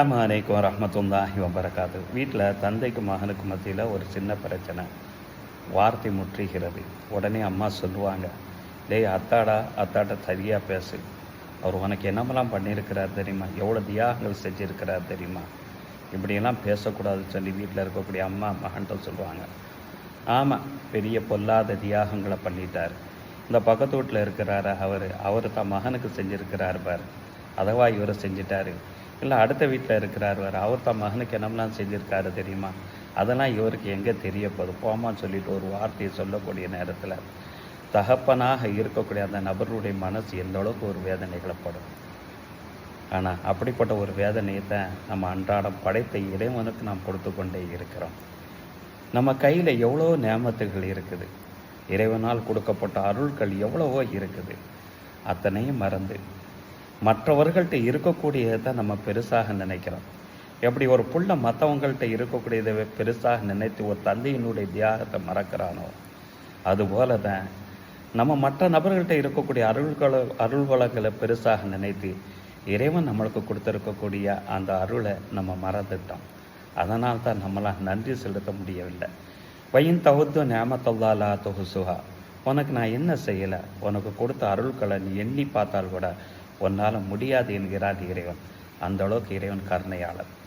அஸ்ஸலாமு அலைக்கும் ரஹமத்துல்லாஹி வபரகாத்து. வீட்டில் தந்தைக்கு மகனுக்கு மத்தியில் ஒரு சின்ன பிரச்சனை. வார்த்தை முற்றுகிறது. உடனே அம்மா சொல்லுவாங்க டேய் அத்தாடா அத்தாட்ட சரியாக பேசு. அவர் உனக்கு என்னமெல்லாம் பண்ணியிருக்கிறார் தெரியுமா? எவ்வளோ தியாகங்கள் செஞ்சுருக்கிறார் தெரியுமா? இப்படியெல்லாம் பேசக்கூடாதுன்னு சொல்லி வீட்டில் இருக்கக்கூடிய அம்மா மகன்கிட்ட சொல்லுவாங்க. ஆமாம் பெரிய பொல்லாத தியாகங்களை பண்ணிட்டார். இந்த பக்கத்து வீட்டில் இருக்கிறாரு அவர். அவர் தான் மகனுக்கு செஞ்சுருக்கிறார் பார். அதவா இவரை செஞ்சிட்டாரு. இல்லை அடுத்த வீட்டில் இருக்கிறார் வேறு. அவர் தான் மகனுக்கு என்னமெல்லாம் செஞ்சுருக்காரு தெரியுமா? அதெல்லாம் இவருக்கு எங்கே தெரிய போகுது? போமான்னு சொல்லிட்டு ஒரு வார்த்தையை சொல்லக்கூடிய நேரத்தில் தகப்பனாக இருக்கக்கூடிய அந்த நபருடைய மனசு எந்த அளவுக்கு ஒரு வேதனைகளப்படும் ஆனால் அப்படிப்பட்ட ஒரு வேதனையை தான் நம்ம அன்றாடம் படைத்த இறைவனுக்கு நாம் கொடுத்து கொண்டே இருக்கிறோம். நம்ம கையில் எவ்வளோ நேமத்துகள் இருக்குது? இறைவனால் கொடுக்கப்பட்ட அருள்கள் எவ்வளவோ இருக்குது. அத்தனையும் மறந்து மற்றவர்கள்ட்ட இருக்கக்கூடியதை தான் நம்ம பெருசாக நினைக்கிறோம். எப்படி ஒரு புள்ள மற்றவங்கள்ட்ட இருக்கக்கூடியதை பெருசாக நினைத்து ஒரு தந்தையினுடைய தியாகத்தை மறக்கிறானோ அதுபோல தான் நம்ம மற்ற நபர்கள்ட்ட இருக்கக்கூடிய அருள்களை அருள் வளங்களை பெருசாக நினைத்து இறைவன் நம்மளுக்கு கொடுத்துருக்கக்கூடிய அந்த அருளை நம்ம மறந்துட்டோம். அதனால் தான் நம்மளால் நன்றி செலுத்த முடியவில்லை. பையன் தகுத்து நேமத்தல்லாலா தொகுசுகா உனக்கு நான் என்ன செய்யலை? உனக்கு கொடுத்த அருள்களை நீ எண்ணி பார்த்தால் கூட உன்னால் முடியாது என்கிறார் இறைவன். அந்த அளவுக்கு இறைவன் கருணையாளர்.